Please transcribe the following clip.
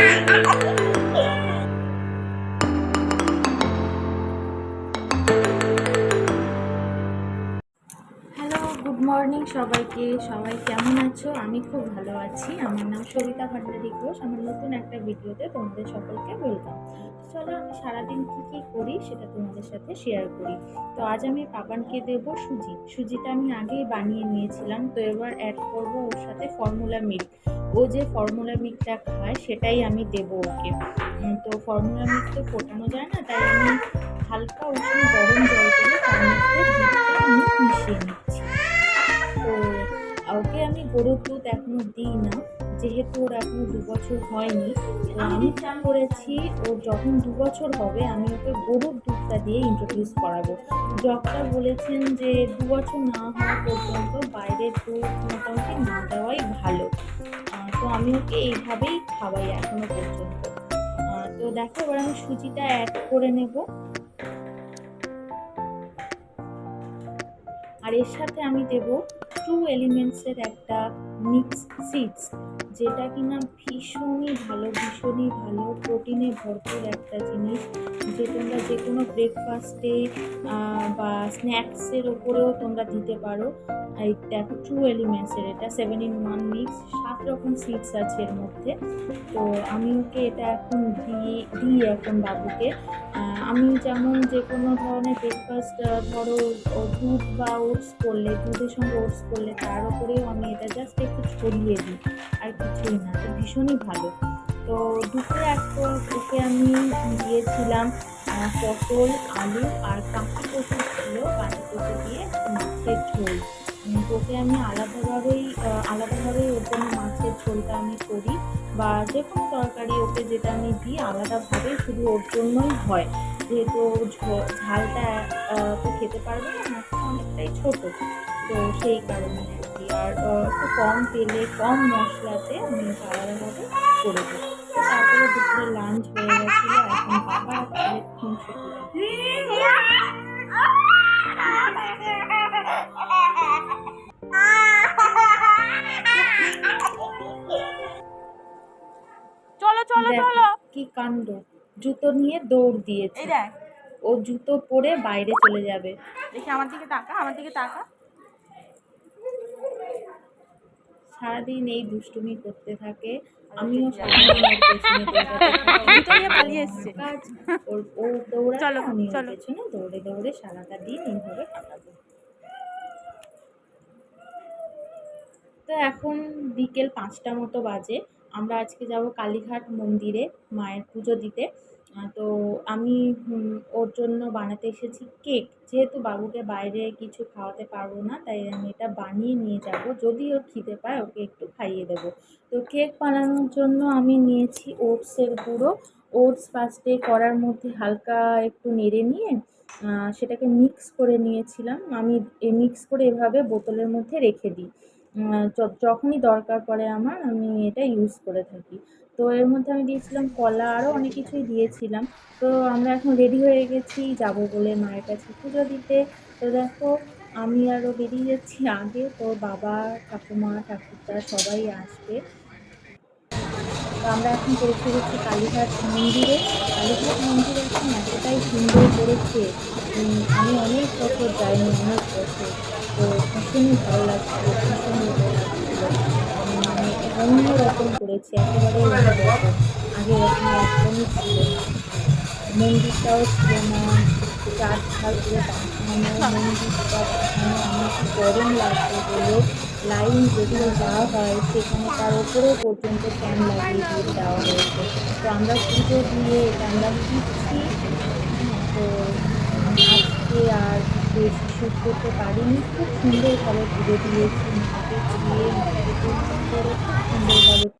I, I morning সবাইকে। সবাই কেমন আছো? আমি খুব ভালো আছি। আমার নাম সবিতা ভান্ডারী ঘোষ। আমার নতুন একটা ভিডিওতে তোমাদের সকলকে ওয়েলকাম চলো আমি সারাদিন কী কী করি সেটা তোমাদের সাথে শেয়ার করি। তো আজ আমি পাপানকে দেব সুজি। সুজিটা আমি আগেই বানিয়ে নিয়েছিলাম। তো এবার অ্যাড করব ওর সাথে ফর্মুলা মিল্ক ও যে ফর্মুলা মিল্কটা খায় সেটাই আমি দেবো ওকে। তো ফর্মুলা মিল্ক তো ফোটানো যায় না, তাই আমি হালকা উষ্ণ গরম জল করে তার মধ্যে মিশিয়ে ওকে আমি গরুর দুধ এখনও দিই না যেহেতু ওর এখনও দু বছর হয়নি। আমি প্ল্যান করেছি ওর যখন দু বছর হবে আমি ওকে গরুর দুধটা দিয়ে ইন্ট্রোডিউস করাবো। ডক্টর বলেছেন যে দু বছর না হওয়া পর্যন্ত বাইরের দুধ মোটামুটি না দেওয়াই ভালো। তো আমি ওকে এইভাবেই খাওয়াই এখনও পর্যন্ত। তো দেখো এবার আমি সুজিটা অ্যাড করে নেব। আর এর সাথে আমি দেব ট্রু এলিমেন্টসের একটা মিক্স সিডস যেটা কিনা ভীষণই ভালো ভীষণই ভালো। প্রোটিনে ভরপুর একটা জিনিস, যে তোমরা যে কোনো ব্রেকফাস্টে বা স্ন্যাক্সের ওপরেও তোমরা দিতে পারো। এই দেখো ট্রু এলিমেন্টসের এটা সেভেন ইন ওয়ান মিক্স সাত রকম সিডস আছে এর মধ্যে। তো আমি ওকে এটা এখন দিয়ে, দিই এখন বাবুকে। আমি যেমন যে কোনো ধরনের ব্রেকফাস্ট ধরো দুধ বা ওটস করলে, দুধের সঙ্গে ওটস করলে তার উপরেও আমি এটা জাস্ট একটু ছড়িয়ে দিই। আর কিছুই না তো ভীষণই ভালো। তো দুপুরে একটা ওকে আমি দিয়েছিলাম পটল আলু আর কাঁচি কচু ছিল কাঁচি কচু দিয়ে মাছের ঝোল। উম, তো ওকে আমি আলাদাভাবেই আলাদাভাবেই ওর জন্য মাছের ঝোলটা আমি করি বা যে কোনো তরকারি ওকে যেটা আমি দিই আলাদাভাবে শুধু ওর জন্যই হয়। যেহেতু ঝালটা তো খেতে পারবে না মাছটা অনেকটাই ছোট। তো সেই কারণে আর কি আর একটু কম তেলে কম মশলাতে আমি আলাদাভাবে করে দিই। তারপরে দুপুরে লাঞ্চ হয়ে গেছিল এখন বাবা খুনসুটি চলো চলো চলো। কি কাণ্ড। জুতো নিয়ে দৌড় দিয়েছে। দেখ। ও জুতো পরে বাইরে চলে যাবে। দেখি আমার দিকে তাকা আমার দিকে তাকা। সারাদিন এই দুষ্টুমি করতে থাকে। আমিও পালিয়ে এসছে। ওর ও চলো। পেছনে দৌড়ে দৌড়ে সারাটা দিন এইভাবে কাটাবো। তো এখন বিকেল পাঁচটা মতো বাজে। আমরা আজকে যাব কালীঘাট মন্দিরে মায়ের পুজো দিতে। তো আমি ওর জন্য বানাতে এসেছি কেক। যেহেতু বাবুকে বাইরে কিছু খাওয়াতে পারব না, তাই আমি এটা বানিয়ে নিয়ে যাব। যদি ওর খিদে পায়, ওকে একটু খাইয়ে দেবো। তো কেক বানানোর জন্য আমি নিয়েছি ওটসের গুঁড়ো। ওটস ফার্স্টে করার মধ্যে হালকা একটু নেড়ে নিয়ে সেটাকে মিক্স করে নিয়েছিলাম। আমি মিক্স করে এভাবে বোতলের মধ্যে রেখে দিই। যখনই দরকার পড়ে আমার, আমি এটা ইউজ করে থাকি। তো এর মধ্যে আমি দিয়েছিলাম কলা আরও অনেক কিছুই দিয়েছিলাম। তো আমরা এখন রেডি হয়ে গেছি, যাব বলে মায়ের কাছে পুজো দিতে। তো দেখো, আমি আরও বেরিয়ে যাচ্ছি আগে। তো বাবা, ঠাকুমা, ঠাকুরদা সবাই আসবে। তো আমরা এখন পৌঁছে গেছি কালীঘাট মন্দিরে। কালীঘাট মন্দির এখন এতটাই সুন্দর করেছে আমি অনেক বছর যাইনি, অনেক বছর। তো ভীষণই ভালো লাগছে ভীষণ ভালো লাগছিল মানে অন্যরকম করেছে একেবারে অন্যরকম। আগে এরকম একদমই ছিল। না মন্দিরটাও ছিল না চার ধার করে বাঁধানো মন্দিরটা বাঁধানো আমার কি গরম লাগতো বলে লাইন যেগুলো দেওয়া হয়, সেখানে তার উপরেও পর্যন্ত ফ্যান লাগিয়ে দিয়ে দেওয়া হয়েছে। তো আমরা পুজো দিয়ে এটা আমরা দিচ্ছি। তো আজকে আর বেশি শ্যুট করতে পারিনি। খুব সুন্দরভাবে পুজো দিয়েছি। মাকে দিয়ে মাকে করে খুব সুন্দরভাবে